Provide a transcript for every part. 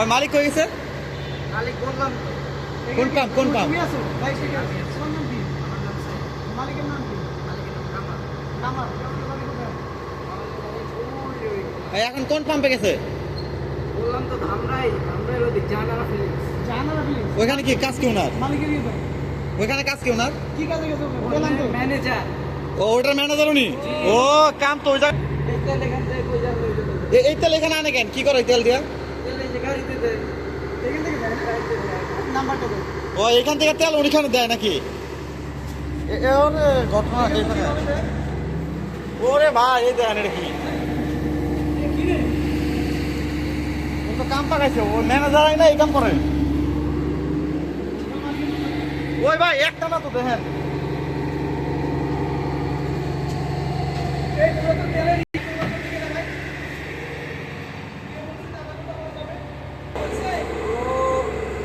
আর মালিক হয়ে গেছে? মালিক বললাম কোন পাম্প কোন পাম্প কি মালিকের নাম কি? এখন কোন পাম্পে গেছে? বললাম তো ধামরাই ধামরাই ওদিক জানারা ফিলিংস জাহানারা ফিলিংস ওইখানে কি কাজ কেউ না মালিকের ইয়ে ভাই। ওইখানে কাজ কেউ না কি কাজে গেছে ওখানে? বললাম তো। ম্যানেজার ও ওটার ম্যানেজার উনি? ও কাম তো ওই। এ- এই তেল এখানে আনে কেন? কি করে তেল দিয়া? ও, এখান থেকে তেল ওইখানে দেয় নাকি? এ- এ ঘটনা ওরে ভাই, এই দেখেন এটা ও তো কাম পাকাইছে, ও ম্যানেজার না এই কাম করে। ওই ভাই, একটা না তো দেখেন এই তোমরা তো তেলের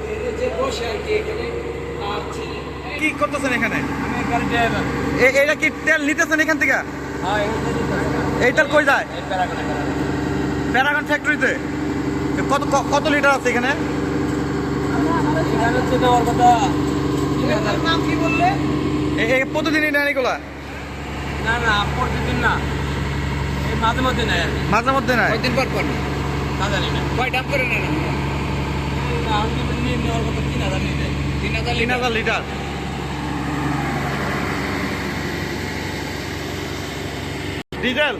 এই যে বসে আর কি এখানে কি করতেছেন এখানে? এটা কি তেল নিতেছেন এখান থেকে? এই তেল কই যায়? প্যারাগন ফ্যাক্টরিতে। কত কত লিটার আছে এখানে? প্রতিদিনই নেন এগুলা? না না প্রতিদিন না মাঝে মধ্যে নেয়। মাঝে মধ্যে নাই কয়দিন পর পর? না জানি না কয় ডাব করে নেন? আপনি নিয়ে নেওয়ার কথা তিন হাজার লিটার। ডিজেল।